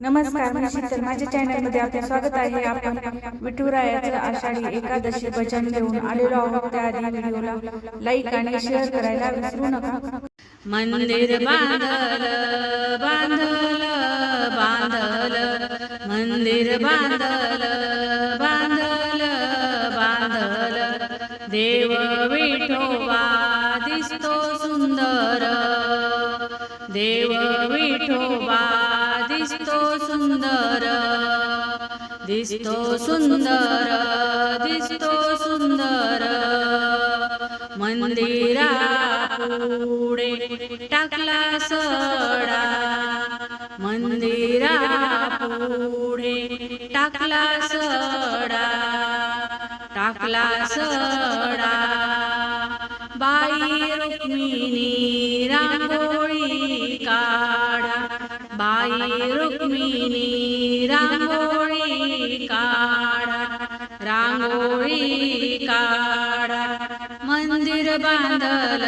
नमस्कार मी शीतल माझ्या चॅनलमध्ये आपले स्वागत आहे. आपण विठुरायाचं आषाढी एकादशी भजन घेऊन आलेलो आहोत. त्याआधी व्हिडिओला लाईक आणि शेअर करायला विसरू नका. मंदिर बांधल बांधल बांधल. मंदिर बांधल बांधल बांधल. देव विठोबा दिसतो सुंदर. देव विठोबा दिसतो सुंदर दिसतो सुंदर. मंदिरा पुढे टाकला सडा. मंदिरा पुढे टाकला सडा. टाकला सडा. बाई रुक्मिणी रांगोळी काढा. बाई रुक्मिणी रांगोळी काढा रांगोळी काढा मंदिर बांधल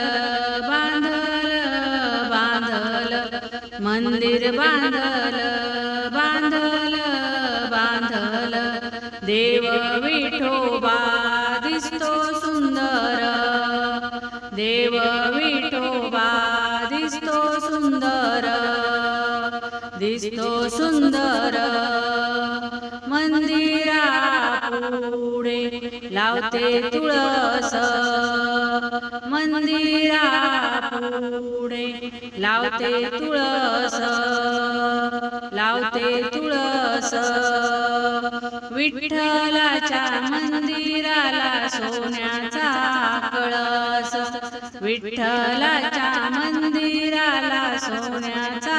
बांधल बांधल मंदिर बांधल बांधल बांधल. देव विठोबा दिसतो सुंदर. देव विठोबा दिसतो सुंदर. दिसतो सुंदर. मंदिरा पुढे लावते तुळस. मंदिरा पुढे लावते तुळस. लावते तुळस. विठ्ठलाच्या मंदिराला सोन्याचा कळस. विठ्ठलाच्या मंदिराला सोन्याचा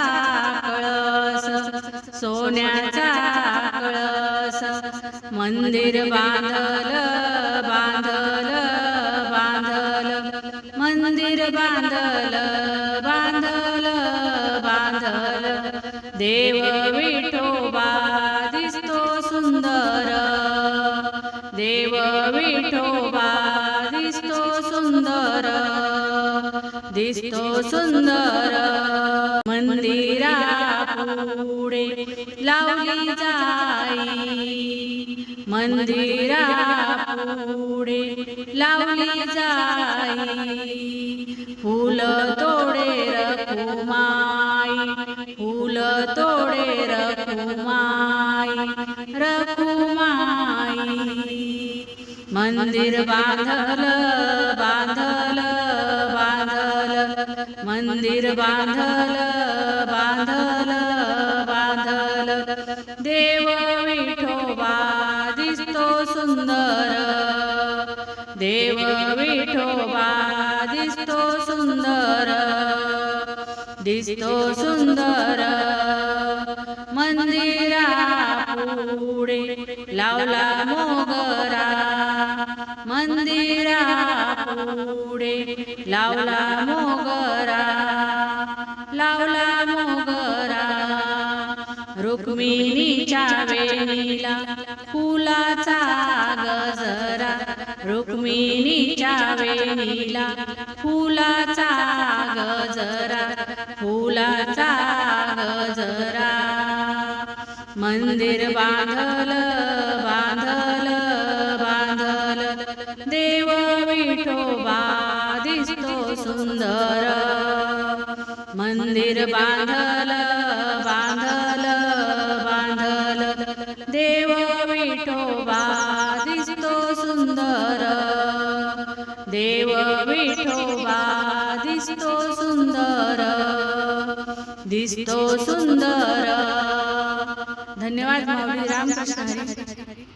कळस. सोन्या मंदिर बांधल बांधल बांधल. मंदिर बांधल बांधल बांधल. देव विठोबा दिसतो सुंदर. देव विठोबा दिसतो सुंदर. दिसतो सुंदर. मंदिरा पुढे लावली जाई. मंदिरा पुढे लावली जाई. फूल तोडे रखुमाई फुल तोडे रखुमाई रखुमाई. मंदिर बांधल बांधल बांधल. मंदिर बांधल देव विठोबा दिसतो सुंदर दिसतो सुंदर मंदिरा पुढे लावला मोगरा मंदिरा पुढे लावला मोगरा लावला मोगरा. रुक्मिणीच्या वेणीला फुलाचा गजरा रुक्मिणीच्या वेणीला फुलाचा गजरा फुलाचा गजरा. मंदिर बांधल बांधल बांधल. देव विठोबा दिसतो सुंदर. मंदिर बांधल बांधल बांधल. देव विठोबा सुंदर. देव विठोबा दिसतो सुंदर. दिसतो सुंदर. धन्यवाद माऊली. रामकृष्ण हरी